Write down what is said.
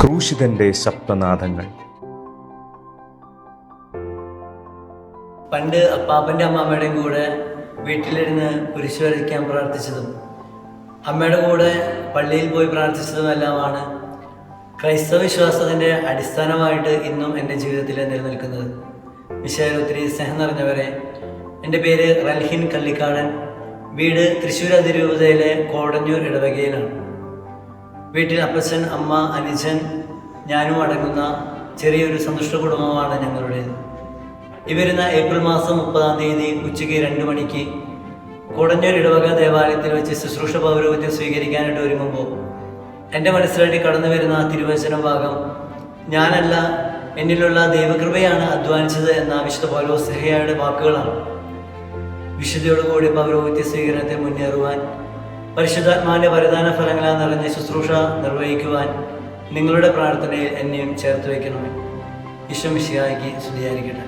ക്രൂശിതന്റെ ശബ്ദനാഥങ്ങൾ പണ്ട് അപ്പാപ്പന്റെ അമ്മാമ്മയുടെയും കൂടെ വീട്ടിലിരുന്ന് കുരിശുവരയ്ക്കാൻ പ്രാർത്ഥിച്ചതും അമ്മയുടെ കൂടെ പള്ളിയിൽ പോയി പ്രാർത്ഥിച്ചതുമെല്ലാമാണ് ക്രൈസ്തവ വിശ്വാസത്തിന്റെ അടിസ്ഥാനമായിട്ട് ഇന്നും എന്റെ ജീവിതത്തിൽ നിലനിൽക്കുന്നത്. വിശാൽ ഒത്തിരി സ്നേഹം നിറഞ്ഞവരെ എന്റെ പേര് റൽഹിൻ കള്ളിക്കാടൻ. വീട് തൃശ്ശൂർ അതിരൂപതയിലെ കോടഞ്ഞൂർ ഇടവകയിലാണ്. വീട്ടിൽ അപ്പച്ചൻ അമ്മ അനുജൻ ഞാനും അടങ്ങുന്ന ചെറിയൊരു സന്തുഷ്ട കുടുംബമാണ് ഞങ്ങളുടേത്. ഈ വരുന്ന ഏപ്രിൽ മാസം മുപ്പതാം തീയതി ഉച്ചയ്ക്ക് രണ്ട് മണിക്ക് കൊടഞ്ഞൂർ ഇടവക ദേവാലയത്തിൽ വെച്ച് ശുശ്രൂഷ പൗരോഹിത്യം സ്വീകരിക്കാനായിട്ട് ഒരുങ്ങുമ്പോൾ എന്റെ മനസ്സിലായിട്ട് കടന്നു വരുന്ന തിരുവചന ഭാഗം ഞാനല്ല എന്നിലുള്ള ദൈവകൃപയാണ് അധ്വാനിച്ചത് എന്ന വിശുദ്ധ പൗലോസ്ലിഹയുടെ വാക്കുകളാണ്. വിശുദ്ധിയോടുകൂടി പൗരോഹിത്യ സ്വീകരണത്തെ മുന്നേറുവാൻ പരിശുദ്ധാത്മാവിന്റെ വരദാന ഫലങ്ങളാൽ നിറഞ്ഞ ശുശ്രൂഷ നിർവഹിക്കുവാൻ നിങ്ങളുടെ പ്രാർത്ഥനയിൽ എന്നെയും ചേർത്ത് വയ്ക്കണമേ. ഈശ്വമിശിയായിക്ക് സ്തുതിയായിരിക്കട്ടെ.